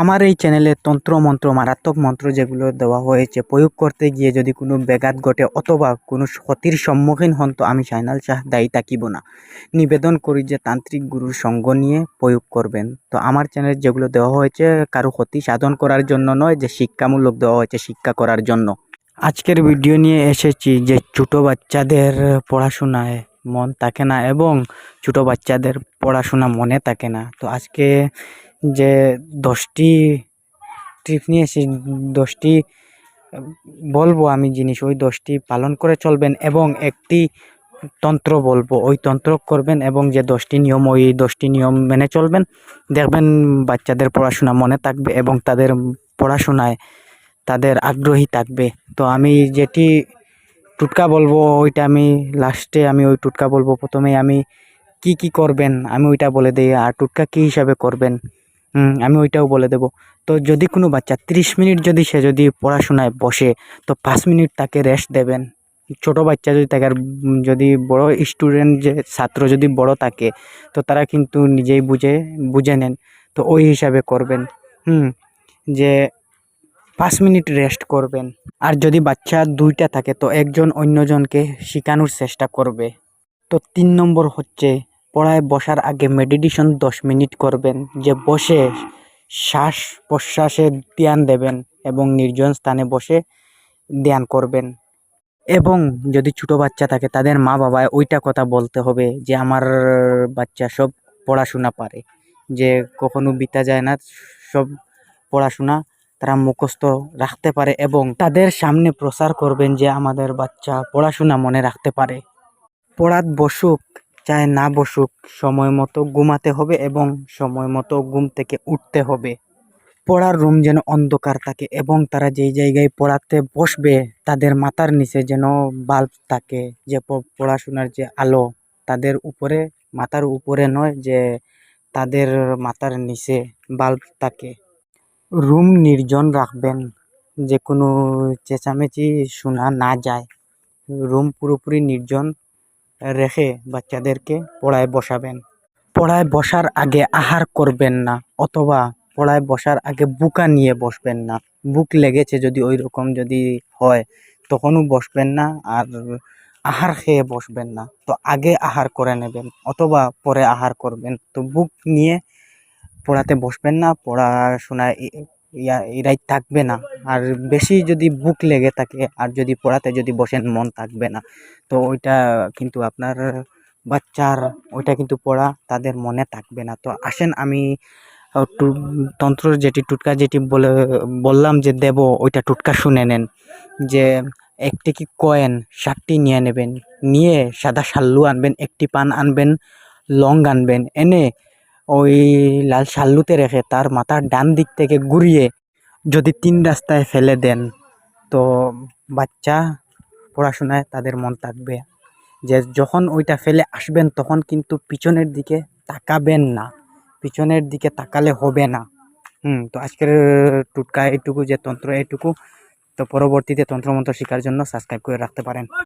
আমার এই চ্যানেলে তন্ত্র মন্ত্র, মারাত্মক মন্ত্র যেগুলো দেওয়া হয়েছে, প্রয়োগ করতে গিয়ে যদি কোনো ব্যাঘাত ঘটে অথবা কোনো ক্ষতির সম্মুখীন হন, তো আমি সাইনাল শাহ দায়ী থাকিব না। নিবেদন করি যে তান্ত্রিক গুরুর সঙ্গ নিয়ে প্রয়োগ করবেন। তো আমার চ্যানেলে যেগুলো দেওয়া হয়েছে, কারও ক্ষতি সাধন করার জন্য নয়, যে শিক্ষামূলক দেওয়া হয়েছে শিক্ষা করার জন্য। আজকের ভিডিও নিয়ে এসেছি যে ছোটো বাচ্চাদের পড়াশোনায় মন থাকে না এবং ছোটো বাচ্চাদের পড়াশোনা মনে থাকে না। তো আজকে যে দশটি ট্রিপ নিয়ে এসে দশটি, বলব আমি জিনিস, ওই দশটি পালন করে চলবেন এবং একটি তন্ত্র বলব, ওই তন্ত্র করবেন এবং যে দশটি নিয়ম, ওই দশটি নিয়ম মেনে চলবেন। দেখবেন বাচ্চাদের পড়াশোনা মনে থাকবে এবং তাদের পড়াশোনায় তাদের আগ্রহী থাকবে। তো আমি যেটি টুটকা বলব, ওইটা আমি লাস্টে আমি ওই টুটকা বলব। প্রথমে আমি কি কি করবেন, আমি ওইটা বলে দিই। আর টুটকা কী হিসাবে করবেন? আমি ওইটাও বলে দেব। তো যদি কোনো বাচ্চা ত্রিশ মিনিট যদি সে যদি পড়াশোনায় বসে, তো পাঁচ মিনিট তাকে রেস্ট দেবেন। ছোট বাচ্চা যদি থাকে আর যদি বড় স্টুডেন্ট যে, ছাত্র যদি বড় থাকে, তো তারা কিন্তু নিজেই বুঝে বুঝে নেন। তো ওই হিসাবে করবেন। হুম, যে পাঁচ মিনিট রেস্ট করবেন। আর যদি বাচ্চা দুইটা থাকে, তো একজন অন্যজনকে শেখানোর চেষ্টা করবে। তো তিন নম্বর হচ্ছে পড়ায় বসার আগে মেডিটেশন দশ মিনিট করবেন, যে বসে শ্বাস প্রশ্বাসে ধ্যান দেবেন এবং নির্জন স্থানে বসে ধ্যান করবেন। এবং যদি ছোটো বাচ্চা থাকে, তাদের মা বাবায় ওইটা কথা বলতে হবে যে, আমার বাচ্চা সব পড়াশোনা পারে। যে কখনো বিতা যায় না, সব পড়াশোনা তারা মুখস্থ রাখতে পারে এবং তাদের সামনে প্রচার করবেন যে, আমাদের বাচ্চা পড়াশোনা মনে রাখতে পারে। পড়াত বসুক চায় না বসুক, সময় মতো ঘুমাতে হবে এবং সময় মতো ঘুম থেকে উঠতে হবে। পড়ার রুম যেন অন্ধকার থাকে এবং তারা যেই জায়গায় পড়াতে বসবে, তাদের মাথার নিচে যেন বাল্ব থাকে, যে পড়াশোনার যে আলো, তাদের উপরে, মাথার উপরে নয়, যে তাদের মাথার নিচে বাল্ব থাকে। রুম নির্জন রাখবেন, যে কোনো চেঁচামেচি শোনা না যায়। রুম পুরোপুরি নির্জন রেখে বাচ্চাদেরকে পড়ায় বসাবেন। পড়ায় বসার আগে আহার করবেন না, অথবা পড়ায় বসার আগে বুকা নিয়ে বসবেন না। বুক লেগেছে যদি ওই রকম যদি হয়, তখনও বসবেন না আর আহার খেয়ে বসবেন না। তো আগে আহার করে নেবেন, অথবা পরে আহার করবেন। তো বুক নিয়ে পড়াতে বসবেন না, পড়াশোনায় ইয়া ইরাই থাকবে না। আর বেশি যদি বুক লেগে থাকে, আর যদি পড়াতে যদি বসেন, মন থাকবে না। তো ওইটা কিন্তু আপনার বাচ্চার, ওইটা কিন্তু পড়া তাদের মনে থাকবে না। তো আসেন, আমি তন্ত্রর যেটি, টুটকা যেটি বলে, বললাম যে দেব, ওইটা টুটকা শুনে নেন। যে একটি কি কয়েন ষাটটি নিয়ে নেবেন। নিয়ে সাদা শাল্লু আনবেন, একটি পান আনবেন, লং আনবেন। এনে ওই লাল শাল্লুতে রেখে তার মাথার ডান দিক থেকে ঘুরিয়ে যদি তিন রাস্তায় ফেলে দেন, তো বাচ্চা পড়াশোনায় তাদের মন থাকবে। যে যখন ওইটা ফেলে আসবেন, তখন কিন্তু পিছনের দিকে তাকাবেন না। পিছনের দিকে তাকালে হবে না। হুম, তো আজকের টুটকা এইটুকু যে তন্ত্র এইটুকু, তো পরবর্তীতে তন্ত্রমন্ত্র শেখার জন্য সাবস্ক্রাইব করে রাখতে পারেন।